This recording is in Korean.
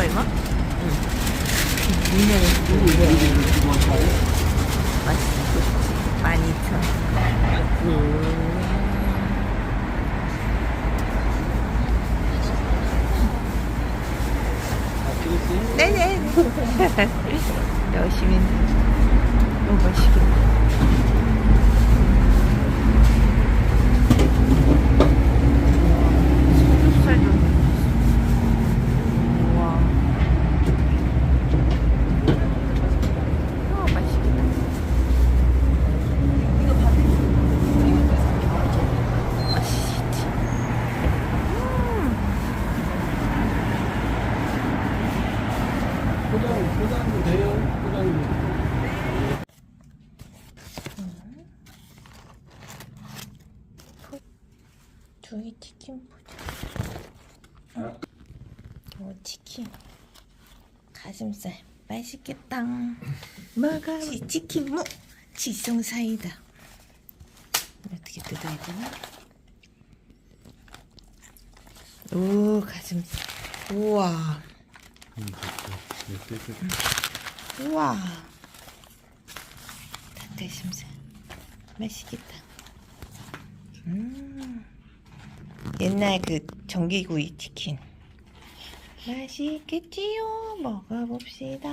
그거인가? 맛있어. 많이 쳐. 네네. 열심히. 너무 맛있겠다. 음토 토이 치킨 포장 어? 오 치킨. 가슴살. 맛있겠다. 먹어. 치, 치킨 무. 치송 사이다. 어떻게 뜯어야 되나? 오 가슴살. 우와. 음, 우와. 닭가슴살. 맛있겠다. 음. 옛날 그 전기구이 치킨. 맛있겠지요? 먹어봅시다.